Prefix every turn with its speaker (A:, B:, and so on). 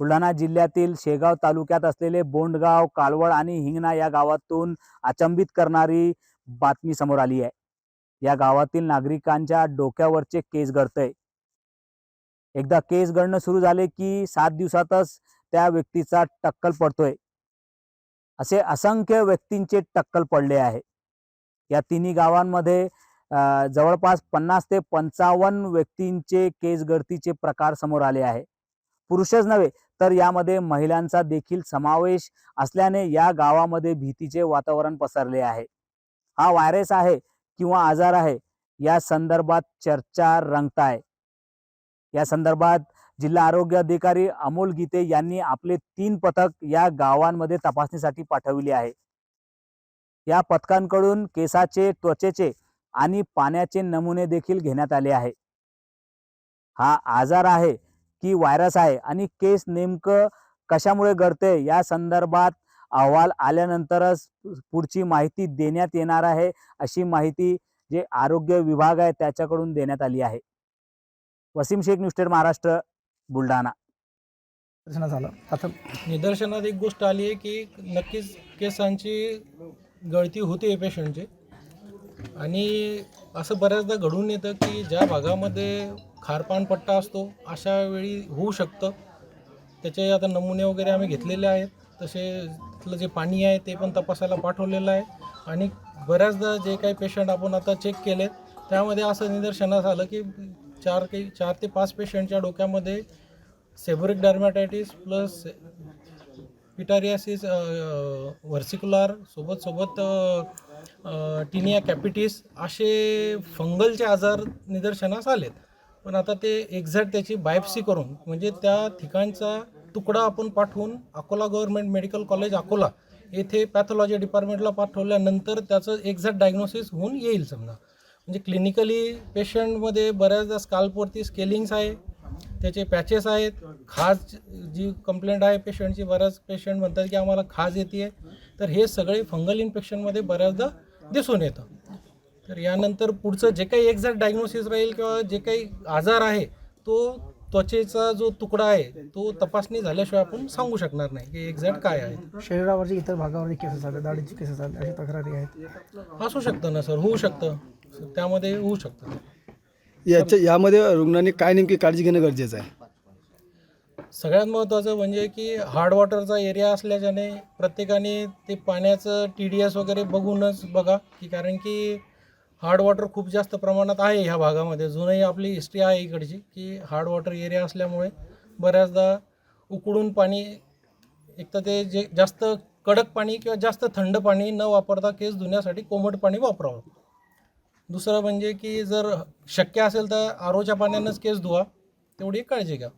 A: बुलढाणा जिल्ह्यातील शेगाव तालुक्यात असलेले बोंडगाव काळवळ आणि हिंगणा या गावातून अचंबित करणारी बातमी समोर आली आहे. या गावातील नागरिकांच्या डोक्यावरचे केस गळतंय. एकदा केस गळणं सुरू झाले की सात दिवसातच त्या व्यक्तीचा टक्कल पडतोय. असे असंख्य व्यक्तींचे टक्कल पडले आहे. या तिन्ही गावांमध्ये जवळपास पन्नास ते पंचावन्न व्यक्तींचे केस गळतीचे प्रकार समोर आले आहे. पुरुषच नव्हे तर यामध्ये महिलांचा देखील समावेश असल्याने या गावामध्ये भीतीचे वातावरण पसरले आहे. हा व्हायरस आहे किंवा आजार आहे या संदर्भात चर्चा रंगताय. या संदर्भात जिल्हा आरोग्य अधिकारी अमोल गीते यांनी आपले तीन पथक या गावांमध्ये तपासणीसाठी पाठविले आहे. या पथकांकडून केसाचे त्वचेचे आणि पाण्याचे नमुने देखील घेण्यात आले आहे. हा आजार आहे की व्हायरस आहे आणि केस नेमकं कशामुळे गळते या संदर्भात अहवाल आल्यानंतरच पुढची माहिती देण्यात येणार आहे अशी माहिती जे आरोग्य विभाग आहे त्याच्याकडून देण्यात आली आहे. वसीम शेख न्यूस्टेड महाराष्ट्र बुलढाणा.
B: झालं. आता
C: निदर्शनात एक गोष्ट आली आहे की नक्कीच केसांची गळती होते पेशंटची आणि असं बऱ्याचदा घडून येतं की ज्या भागामध्ये खारपान पट्टा असतो अशा वेळी होऊ शकतं. त्याचे आता नमुने वगैरे आम्ही घेतलेले आहेत. तसे तिथलं जे पाणी आहे ते पण तपासायला पाठवलेलं आहे. आणि बऱ्याचदा जे काही पेशंट आपण आता चेक केले त्यामध्ये असं निदर्शनास आलं की चार काही चार ते पाच पेशंटच्या डोक्यामध्ये seborrheic dermatitis plus pityriasis versicolor सोबत सोबत टिनिया कॅपिटिस असे फंगलचे आजार निदर्शनास आलेत. पण आता ते एक्झॅक्ट त्याची बायोप्सी करून म्हणजे त्या ठिकाणचा तुकडा आपण पाठवून Akola government medical college Akola येथे पॅथॉलॉजी डिपार्टमेंटला पाठवल्यानंतर त्याचं एक्झॅक्ट डायग्नोसिस होऊन येईल समजा. म्हणजे क्लिनिकली पेशंटमध्ये बऱ्याचदा स्काल्पवरती स्केलिंग्स आहे त्याचे पॅचेस आहेत. खाज जी कंप्लेंट आहे पेशंटची बऱ्याच पेशंट म्हणतात की आम्हाला खाज येते तर हे सगळे फंगल इन्फेक्शनमध्ये बऱ्याचदा दिसून येतं. तर यानंतर पुढचं जे काही एक्झॅक्ट डायग्नोसिस राहील किंवा जे काही आजार आहे तो त्वचेचा जो तुकडा आहे तो तपासणी झाल्याशिवाय आपण सांगू शकणार नाही की एक्झॅक्ट काय आहे.
B: शरीरावरची इतर भागावरची केसेस आले दाढीची केसेस आले अशी तक्रारी आहेत.
C: असू शकतं ना सर होऊ शकतं. त्यामध्ये होऊ शकतं.
D: याच्या यामध्ये रुग्णांनी काय नेमकी काळजी घेणं गरजेचं आहे?
C: सगळ्यात महत्त्वाचं म्हणजे की हार्ड वॉटरचा एरिया असल्याच्याने प्रत्येकाने ते पाण्याचं टी डी एस वगैरे बघूनच बघा की कारण की हार्ड वॉटर खूप जास्त प्रमाणात आहे ह्या भागामध्ये. जुनही आपली हिस्ट्री आहे इकडची की हार्ड वॉटर एरिया असल्यामुळे बऱ्याचदा उकळून पाणी एक तर ते जे जास्त कडक पाणी किंवा जास्त थंड पाणी न वापरता केस धुण्यासाठी कोमट पाणी वापरावं. दुसरं म्हणजे की जर शक्य असेल तर आरोच्या पाण्यानंच केस धुवा तेवढी काळजी घ्या.